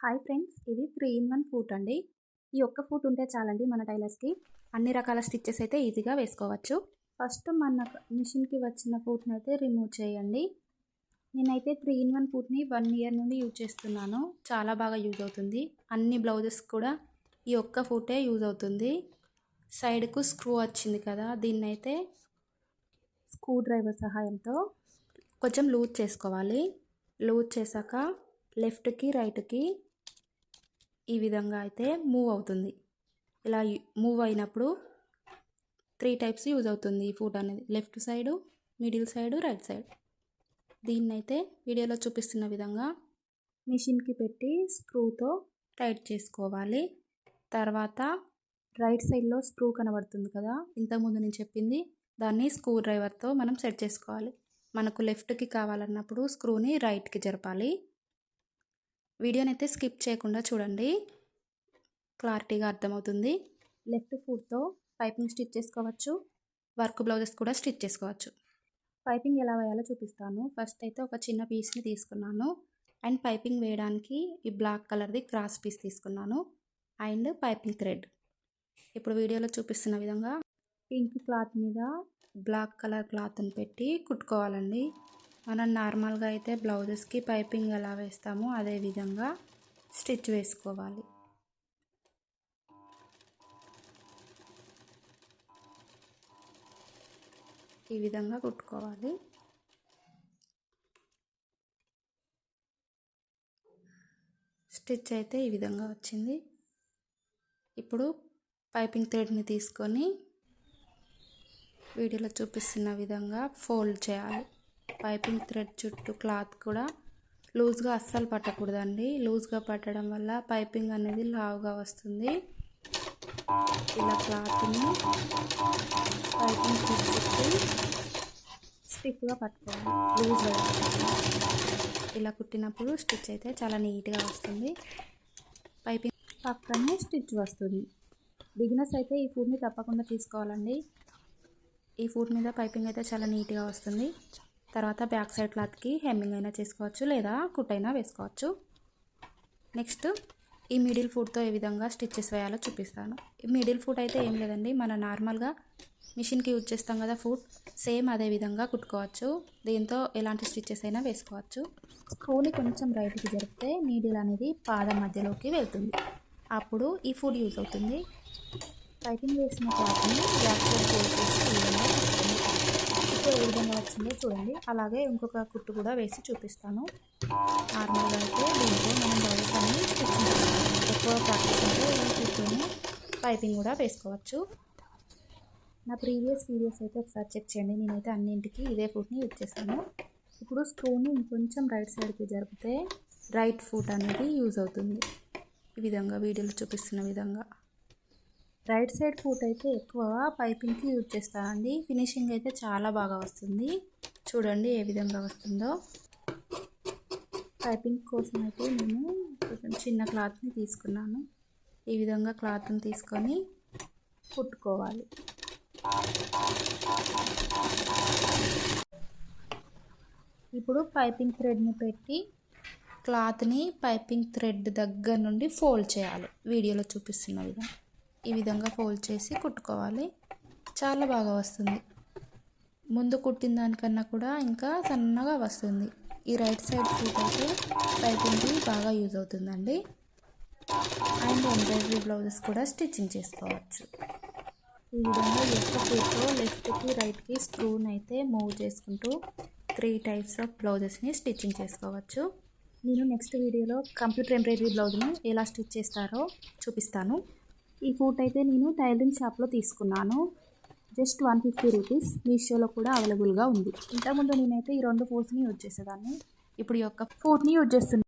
Hi friends ఇది three in one foot అండి. ఈ ఒక్క ఫూట్ ఉంటే చాలండి మన టైలర్స్కి. అన్ని రకాల స్టిచ్చెస్ అయితే ఈజీగా వేసుకోవచ్చు. ఫస్ట్ మన మిషన్కి వచ్చిన ఫూట్ని అయితే రిమూవ్ చేయండి. నేనైతే త్రీ ఇన్ వన్ ఫూట్ని వన్ ఇయర్ నుండి యూజ్ చేస్తున్నాను. చాలా బాగా యూజ్ అవుతుంది. అన్ని బ్లౌజెస్ కూడా ఈ ఒక్క ఫూటే యూజ్ అవుతుంది. సైడ్కు స్క్రూ వచ్చింది కదా దీన్నైతే స్క్రూ డ్రైవర్ సహాయంతో కొంచెం లూజ్ చేసుకోవాలి. లూజ్ చేశాక లెఫ్ట్కి రైట్కి ఈ విధంగా అయితే మూవ్ అవుతుంది. ఇలా మూవ్ అయినప్పుడు త్రీ టైప్స్ యూజ్ అవుతుంది ఈ ఫుడ్ అనేది. Left side middle side right side దీన్నైతే వీడియోలో చూపిస్తున్న విధంగా మిషన్కి పెట్టి స్క్రూతో టైట్ చేసుకోవాలి. తర్వాత రైట్ సైడ్లో స్క్రూ కనబడుతుంది కదా? ఇంతకుముందు నేను చెప్పింది దాన్ని స్క్రూ డ్రైవర్తో మనం సెట్ చేసుకోవాలి. మనకు లెఫ్ట్కి కావాలన్నప్పుడు స్క్రూని రైట్కి జరపాలి. వీడియోని అయితే స్కిప్ చేయకుండా చూడండి. క్లారిటీగా అర్థమవుతుంది. లెఫ్ట్ ఫుట్తో పైపింగ్ స్టిచ్ చేసుకోవచ్చు. వర్క్ బ్లౌజెస్ కూడా స్టిచ్ చేసుకోవచ్చు. పైపింగ్ ఎలా వేయాలో చూపిస్తాను. ఫస్ట్ అయితే ఒక చిన్న పీస్ని తీసుకున్నాను. అండ్ పైపింగ్ వేయడానికి ఈ బ్లాక్ కలర్ది క్రాస్ పీస్ తీసుకున్నాను. And piping thread. ఇప్పుడు వీడియోలో చూపిస్తున్న విధంగా పింక్ క్లాత్ మీద బ్లాక్ కలర్ క్లాత్ని పెట్టి కుట్టుకోవాలండి. మనం నార్మల్గా అయితే బ్లౌజెస్కి పైపింగ్ ఎలా వేస్తామో అదే విధంగా స్టిచ్ వేసుకోవాలి. ఈ విధంగా కుట్టుకోవాలి. స్టిచ్ అయితే ఈ విధంగా వచ్చింది. ఇప్పుడు పైపింగ్ థ్రెడ్ని తీసుకొని వీడియోలో చూపిస్తున్న విధంగా ఫోల్డ్ చేయాలి. పైపింగ్ థ్రెడ్ చుట్టూ క్లాత్ కూడా లూజ్గా అస్సలు పట్టకూడదండి. లూజ్గా పట్టడం వల్ల పైపింగ్ అనేది లావుగా వస్తుంది. ఇలా క్లాత్ని పైపింగ్ థ్రెడ్ చుట్టూ స్టిఫ్గా పట్టుకోవాలి. లూజ్గా ఇలా కుట్టినప్పుడు స్టిచ్ అయితే చాలా నీట్గా వస్తుంది. పైపింగ్ పక్కనే స్టిచ్ వస్తుంది. బిగినర్స్ అయితే ఈ ఫుడ్ని తప్పకుండా తీసుకోవాలండి. ఈ ఫుడ్ మీద పైపింగ్ అయితే చాలా నీట్గా వస్తుంది. తర్వాత బ్యాక్ సైడ్ క్లాత్కి హెమ్మింగ్ అయినా చేసుకోవచ్చు లేదా కుట్ అయినా వేసుకోవచ్చు. నెక్స్ట్ ఈ మిడిల్ ఫుడ్తో ఏ విధంగా స్టిచ్చెస్ వేయాలో చూపిస్తాను. ఈ మిడిల్ ఫుడ్ అయితే ఏం లేదండి మన నార్మల్గా మిషన్కి యూజ్ చేస్తాం కదా ఫుడ్ సేమ్ అదే విధంగా కుట్టుకోవచ్చు. దీంతో ఎలాంటి స్టిచ్చెస్ అయినా వేసుకోవచ్చు. స్క్రూని కొంచెం రైట్కి జరిపితే నీడిల్ అనేది పాదం మధ్యలోకి వెళ్తుంది. అప్పుడు ఈ ఫుడ్ యూజ్ అవుతుంది. పైపింగ్ వేసిన క్లాత్ని బ్యాక్ సైడ్ ఫోల్డ్ ఏ విధంగా వచ్చిందో చూడండి. అలాగే ఇంకొక కుట్టు కూడా వేసి చూపిస్తాను. నార్మల్గా అయితే దీంతో మనం బ్లౌజెస్ అన్ని స్టిచ్చింగ్ ఎక్కువ ప్రాక్టీస్ అంటే ఈ కుట్టుని పైపింగ్ కూడా వేసుకోవచ్చు. నా ప్రీవియస్ వీడియోస్ అయితే ఒకసారి చెక్ చేయండి. నేనైతే అన్నింటికి ఇదే ఫుట్ని యూజ్ చేస్తాను. ఇప్పుడు స్క్రూని ఇంకొంచెం రైట్ సైడ్కి జరిపితే రైట్ ఫుట్ అనేది యూజ్ అవుతుంది. ఈ విధంగా వీడియోలో చూపిస్తున్న విధంగా. రైట్ సైడ్ ఫుట్ అయితే ఎక్కువ పైపింగ్కి యూజ్ చేస్తానండి. ఫినిషింగ్ అయితే చాలా బాగా వస్తుంది. చూడండి ఏ విధంగా వస్తుందో. పైపింగ్ కోసం అయితే నేను కొంచెం చిన్న క్లాత్ని తీసుకున్నాను. ఈ విధంగా క్లాత్ని తీసుకొని కుట్టుకోవాలి. ఇప్పుడు పైపింగ్ థ్రెడ్ని పెట్టి క్లాత్ని పైపింగ్ థ్రెడ్ దగ్గర నుండి ఫోల్డ్ చేయాలి. వీడియోలో చూపిస్తున్న విధంగా. ఈ విధంగా ఫోల్డ్ చేసి కుట్టుకోవాలి. చాలా బాగా వస్తుంది. ముందు కుట్టిన దానికన్నా కూడా ఇంకా సన్నగా వస్తుంది. ఈ రైట్ సైడ్ ఫూట్ అయితే పైపింగ్కి బాగా యూజ్ అవుతుందండి. అండ్ ఎంబ్రాయిడరీ బ్లౌజెస్ కూడా స్టిచ్చింగ్ చేసుకోవచ్చు. ఈ విధంగా లెఫ్ట్ ఫూట్తో లెఫ్ట్కి రైట్కి స్క్రూని అయితే మూవ్ చేసుకుంటూ త్రీ టైప్స్ ఆఫ్ బ్లౌజెస్ని స్టిచ్చింగ్ చేసుకోవచ్చు. నేను నెక్స్ట్ వీడియోలో కంప్యూటర్ ఎంబ్రాయిడరీ బ్లౌజ్ని ఎలా స్టిచ్ చేస్తారో చూపిస్తాను. ఈ ఫూట్ అయితే నేను టైలరింగ్ షాప్లో తీసుకున్నాను. జస్ట్ వన్ ఫిఫ్టీ రూపీస్ మీషోలో కూడా అవైలబుల్గా ఉంది. ఇంతకుముందు నేనైతే ఈ రెండు ఫోర్స్ని యూజ్ చేసేదాన్ని. ఇప్పుడు ఈ యొక్క ఫోర్ని యూజ్ చేస్తున్నాను